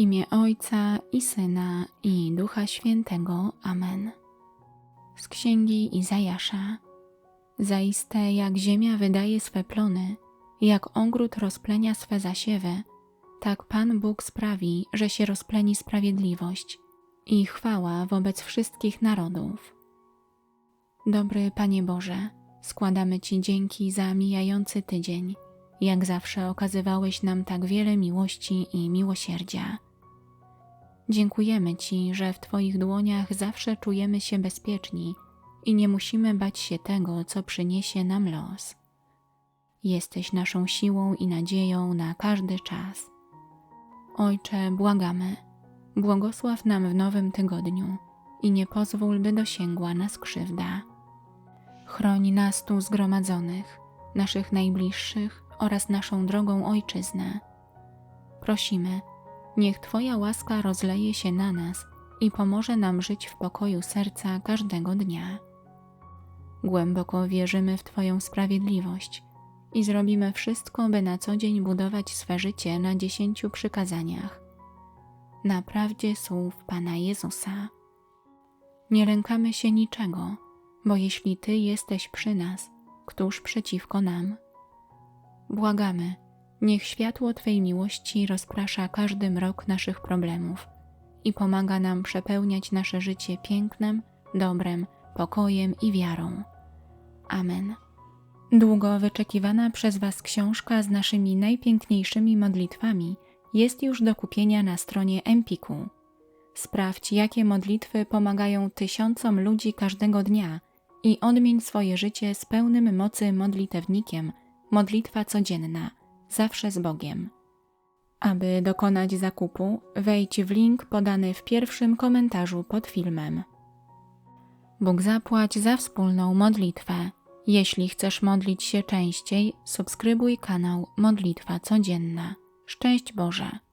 imię Ojca i Syna i Ducha Świętego. Amen. Z Księgi Izajasza. Zaiste jak ziemia wydaje swe plony, jak ogród rozplenia swe zasiewy, tak Pan Bóg sprawi, że się rozpleni sprawiedliwość i chwała wobec wszystkich narodów. Dobry Panie Boże, składamy Ci dzięki za mijający tydzień. Jak zawsze okazywałeś nam tak wiele miłości i miłosierdzia. Dziękujemy Ci, że w Twoich dłoniach zawsze czujemy się bezpieczni i nie musimy bać się tego, co przyniesie nam los. Jesteś naszą siłą i nadzieją na każdy czas. Ojcze, błagamy, błogosław nam w nowym tygodniu i nie pozwól, by dosięgła nas krzywda. Chroń nas tu zgromadzonych, naszych najbliższych oraz naszą drogą Ojczyznę. Prosimy, niech Twoja łaska rozleje się na nas i pomoże nam żyć w pokoju serca każdego dnia. Głęboko wierzymy w Twoją sprawiedliwość i zrobimy wszystko, by na co dzień budować swe życie na dziesięciu przykazaniach. Na prawdzie słów Pana Jezusa. Nie lękamy się niczego, bo jeśli Ty jesteś przy nas, któż przeciwko nam? Błagamy, niech światło Twej miłości rozprasza każdy mrok naszych problemów i pomaga nam przepełniać nasze życie pięknem, dobrem, pokojem i wiarą. Amen. Długo wyczekiwana przez Was książka z naszymi najpiękniejszymi modlitwami jest już do kupienia na stronie Empiku. Sprawdź, jakie modlitwy pomagają tysiącom ludzi każdego dnia i odmień swoje życie z pełnym mocy modlitewnikiem. Modlitwa codzienna, zawsze z Bogiem. Aby dokonać zakupu, wejdź w link podany w pierwszym komentarzu pod filmem. Bóg zapłać za wspólną modlitwę. Jeśli chcesz modlić się częściej, subskrybuj kanał Modlitwa Codzienna. Szczęść Boże!